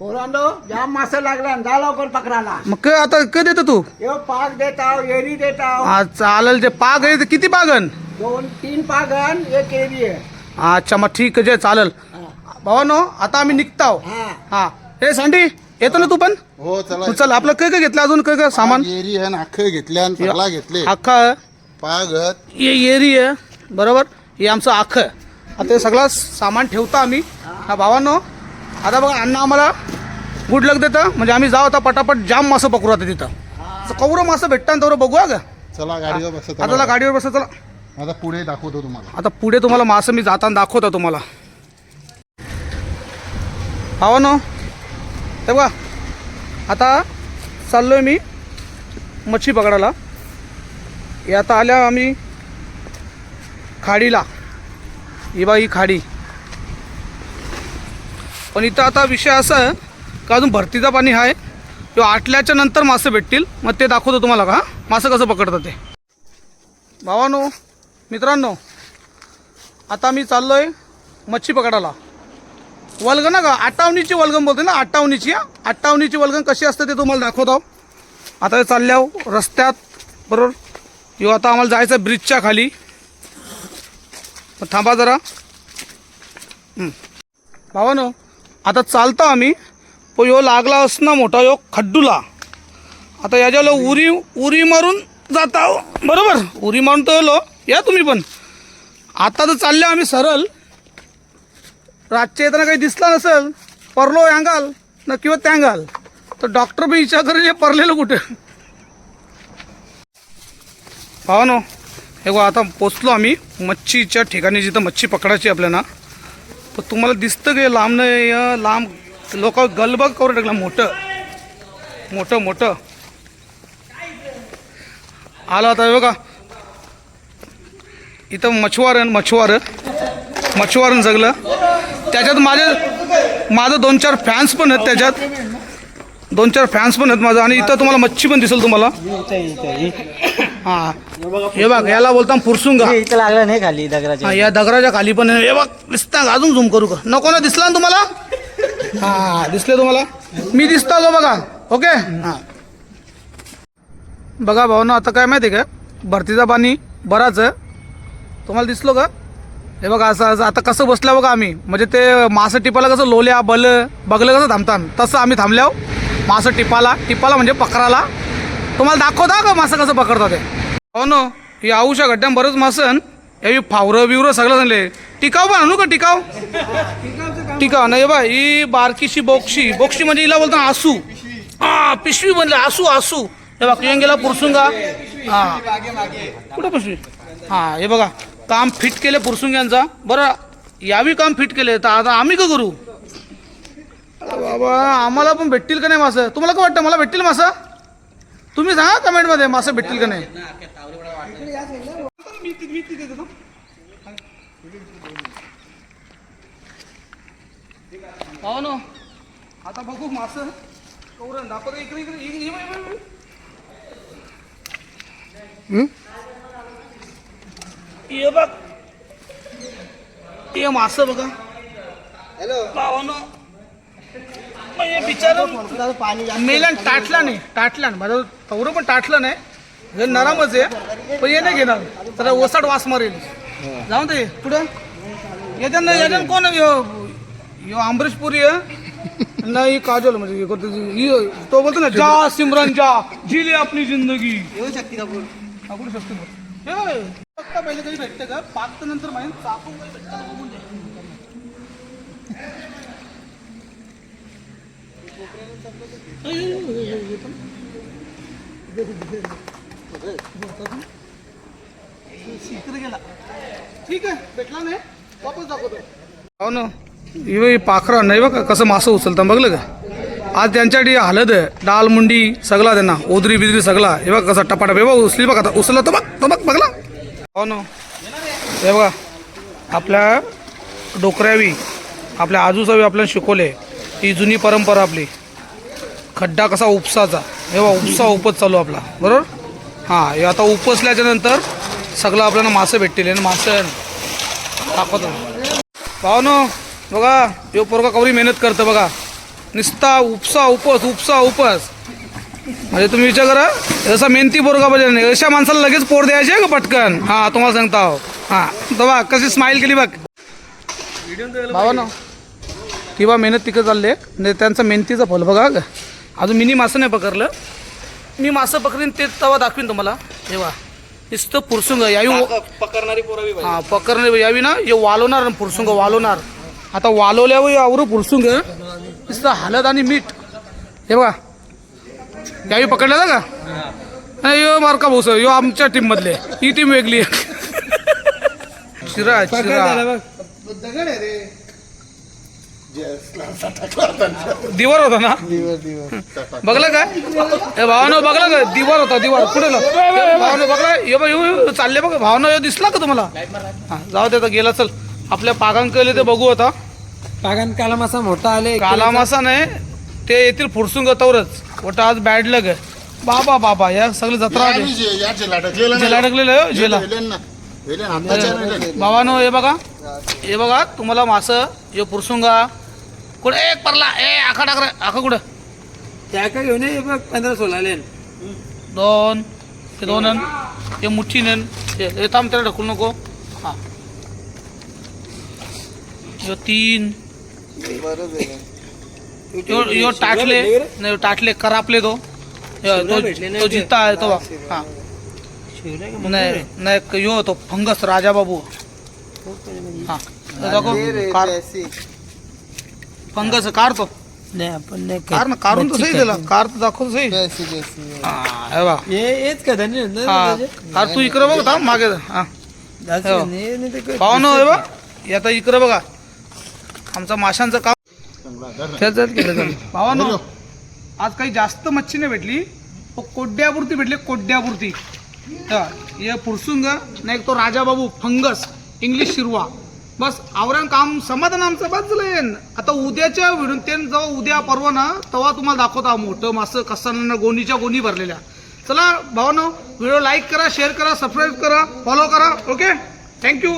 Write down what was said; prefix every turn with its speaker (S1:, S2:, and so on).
S1: पोरांनो जाम मासे लागला जा लवकर पकडायला.
S2: मग क- आता कधी देतो तू?
S1: यो पाक देताव एरी देताव
S2: हा चालेल ते पाग आहे ते किती पागन
S1: दोन तीन पागन एक एरी आहे.
S2: अच्छा मग ठीक आहे जे चालेल. भावानो आता आम्ही निघताव
S1: हा.
S2: हा. हे सँडी येतो ना तू पण?
S3: हो चला
S2: तू चल आपलं काय काय घेतलं अजून काय काय सामान?
S3: एरी आहे अख्खं घेतले आणि सगळा घेतले.
S2: अख्खा
S3: पागत
S2: ये एरी आहे बरोबर? हे आमचं अख्खं आता हे सगळं सामान ठेवतो आम्ही. हा भावांनो आता बघा अण्णा आम्हाला गुड लक देतं म्हणजे आम्ही जाऊ आता पटापट जाम मासं पकडू आता तिथं. कवरं मासं भेटतं ना तेवढं बघूया का
S3: चला गाडीवर बसा
S2: आता
S3: चला
S2: गाडीवर बसा चला.
S3: आता पुढे दाखवतो तुम्हाला.
S2: आता पुढे तुम्हाला मासं मी जाताना दाखवतो तुम्हाला. हे बघा. आता चाललोय मी मच्छी पकडायला. हे आता आल्या आम्ही खाडीला. ही बा ही खाडी. पण इथं आता विषय असा आहे का अजून भरतीचा पाणी आहे? किंवा आटल्याच्या नंतर मासे भेटतील. मग ते दाखवतो तुम्हाला का मासं कसं पकडतं ते. भावानो मित्रांनो आता मी चाललो आहे मच्छी पकडायला. वल्गन ना का आटावणीची वलगम बोलते ना आटावणीची आटावणीची वलगम कशी असते ते तुम्हाला दाखवतो. आता हे चालल्या हो, रस्त्यात बरोबर? किंवा आता आम्हाला जायचं आहे ब्रिजच्या खाली. थांबा जरा. भावानो आता चालतो आम्ही. हो यो लागला असना मोठा यो खड्डूला. आता याच्याला उरी उरी मारून जाता हो. बरोबर? उरी मारून तर आलो या तुम्ही पण. आता तर चालले आम्ही सरळ. रातच्या येताना काही दिसला नसेल परलो यांगाल ना किंवा त्यांगाल. तर डॉक्टर बी इच्छा करेल हे परलेलं कुठे? पाहा नो हे बघा आता पोचलो आम्ही. मच्छीच्या ठिकाणी जिथं मच्छी पकडायची आपल्याला. तर तुम्हाला दिसतं की लांब नाही लांब लोक गलबग करून टाकलं मोठं. मोठं मोठं. आलं आता हे बघा. इथं मछवार आहे मछवार मछवारन सगळं त्याच्यात माझे माझं दोन चार फॅन्स पण आहेत त्याच्यात. दोन चार फॅन्स पण आहेत माझं. आणि इथं तुम्हाला मच्छी पण दिसेल तुम्हाला. हां. हे बघ याला बोलता फुरसुंगा
S4: इथं लागलं नाही खाली दगडाच्या.
S2: हा या दगडाच्या खाली पण. हे बघ दिसता? अजून झूम करू का? नको ना दिसला ना तुम्हाला? हा दिसले तुम्हाला? मी दिसतो जो बघा. ओके? हा. बघा भावना आता काय माहिती आहे का? भरतीचा पाणी बराच आहे. तुम्हाला दिसलो का? हे बघा असं असं. आता कसं बसलं बघा आम्ही. म्हणजे ते मासं टिपाला कसं लोल्या बल बगलं कसं थांबतान तसं आम्ही थांबल्याव हो. मासं टिपाला टिपाला म्हणजे पकडाला तुम्हाला दाखवता का मासं कसं पकडतात ते? हो ना ही आऊशा गड्ड्यात बरंच मासन हे फावरं बिवरं सगळं झाले. टिकाव पण आणू का टिकाव टिकाव नाही बा ही बारकीशी बोक्षी बोक्षी म्हणजे हिला बोलतो आसू. हा पिशवी म्हणले आसू आसू. हे बघा तुझ्या गेला पुरसुंगा. हा. कुठं पिशवी? हा हे बघा काम फिट केले पुरसुंग्यांचा. बरं यावी काम फिट केले. तर आता आम्ही का करू? बाबा आम्हाला पण भेटतील का नाही मासं? तुम्हाला काय वाटतं? मला भेटतील मासं? तुम्ही सांगा कमेंटमध्ये मासं भेटतील का नाही? हो ना आता बघू मासं. कवरण दाखवतो इकडे इकडे इकडे ये बाई, बाई, बाई. ये बघ. ये मासं बघा. हॅलो. पावानो बिचार
S1: पाणी
S2: मेलन टाटला नाही टाटला नाही. माझं तवरं पण टाटलं नाही. हे नरमच आहे. पण हे नाही घेणार. तर ओसाड वास मारेल. जाऊन दे. पुढं. याच्यानं याच्यानं कोण ह्यो अमरीश पुरी आहे नाही काजल म्हणजे हे करतो ही- तो बोलतो ना जा सिमरन जा जिले आपली जिंदगी
S1: येऊ शकते का बोल
S2: हा, कुठे शकतो बघ. हे बघ, फक्त पहिले कधी भेटतं का पाच नंतर माहिती चाकून काही भेटतं का बघून घ्या. इकडे गेला ठीक आहे भेटला नाही वापस दाखवतो हो ना हे पाखरा नाही बघा कसं मासं उचलतं बघलं का? आज त्यांच्यासाठी हलद आहे डाल मुंडी सगळा त्यांना ओदरी बिदरी सगळा. हे बघ कसा टपाटप हे बघ उचली बघ आता. उचलला तर बघ तो बघ बघला. हो ना. हे बघा आपल्या डोकऱ्यावी आपल्या आजूसावी आपल्याला शिकवले ही जुनी परंपरा आपली. खड्डा कसा उपसाचा. हे बघा उपसा उपच चालू आपला. बरोबर? हां हे आता उपसल्याच्या नंतर सगळं आपल्याला मासे भेटतील. आणि मासे दाखवतो. पाहू ना. बघा यो पोरगा कवरी मेहनत करतं बघा. निस्ता उपसा उपस उपसा उपस. म्हणजे तुम्ही विचार करा जसा मेहनती पोरगा पाहिजे नाही अशा माणसाला लगेच पोर द्यायचे का पटकन? हा तुम्हाला सांगता हो हा तर बघ कशी स्माईल केली बघ. बाबा ना ती बा मेहनत तिकडे चालली आहे. म्हणजे त्यांचं मेहनतीचं फल बघा. ग अजून मिनी मासं नाही पकडलं. मी मासं पकडीन ते तवा दाखवीन तुम्हाला. तेव्हा नुसतं पुरसुंग यावी
S1: पकडणारी पोरं
S2: हा पकडणे यावी ना हे वालवणार ना पुरसुंग वालवणार आता वालवल्यावर यावर पुरसुंग नुसतं हळद आणि मीठ. हे बघा. यावी पकडलेला का? नाही यो मार्का भाऊस यो आमच्या टीम मधले ही टीम वेगळी आहे. शिरा शिरा दिवार होता ना? बघलं काय भावानं बघलं का? दिवार होता दिवार. पुढे भावानं बघला. ये चालले बघ. भावानं दिसला का तुम्हाला? हा जाऊ दे गेला चल. आपल्या पागांकडे ते बघू आता.
S4: पागन काला मासा मोठा आले
S2: काला मासा नाही ते येतील फुडसून गतवरच. वट आज बॅड लग आहे. बाबा बाबा या सगळं जत्रा आहे.
S3: आणि जे- जेला
S2: आहे, हो, जेला
S3: वेलेन ना. वेलेन हाताच्या वेलेन.
S2: बाबानो हे बघा. हे बघा तुम्हाला मासं हे पुरसुंगा कुठे? एक परला. ए आखा टाक रे आखा कुठं?
S4: त्या का घेऊन ये बघ पंधरा सोळा आले
S2: दोन हे दोन अन हे मुठ्ठी नेन. हे हे थांब त्याला ढकलू नको. हा. यो तीन. यो यो टाटले नाही यो टाटले करापले तो. तो तो जित्ता आहे तो. हा नाही नाही यो तो फंगस राजा बाबू. हा. तो फंगस कार तो.
S4: नाही आपण नाही
S2: कार ना काढून तर सही दिला. कार तर दाखव सही. हा
S4: हेच का धन्य
S2: कार तू इकडे बघ थांब मागे हा. बघ. हे आता इकडे बघा. आमचं माशांचं काम त्याच केलं जाईल भावानो आज काही जास्त मच्छी नाही भेटली कोड्यापुरती भेटली कोड्यापुरती. हा, पुरसुंग नाही तो राजाबाबू फंगस इंग्लिश शिरवा. बस आवरण काम समाधान आमचं बाजलं आता उद्याच्या ते जेव्हा उद्या पर्व ना तेव्हा तुम्हाला दाखवता. मोठं मासं कसं गोणीच्या गोणी भरलेल्या. चला भावानो व्हिडिओ लाईक करा शेअर करा सबस्क्राईब करा फॉलो करा. ओके? Thank you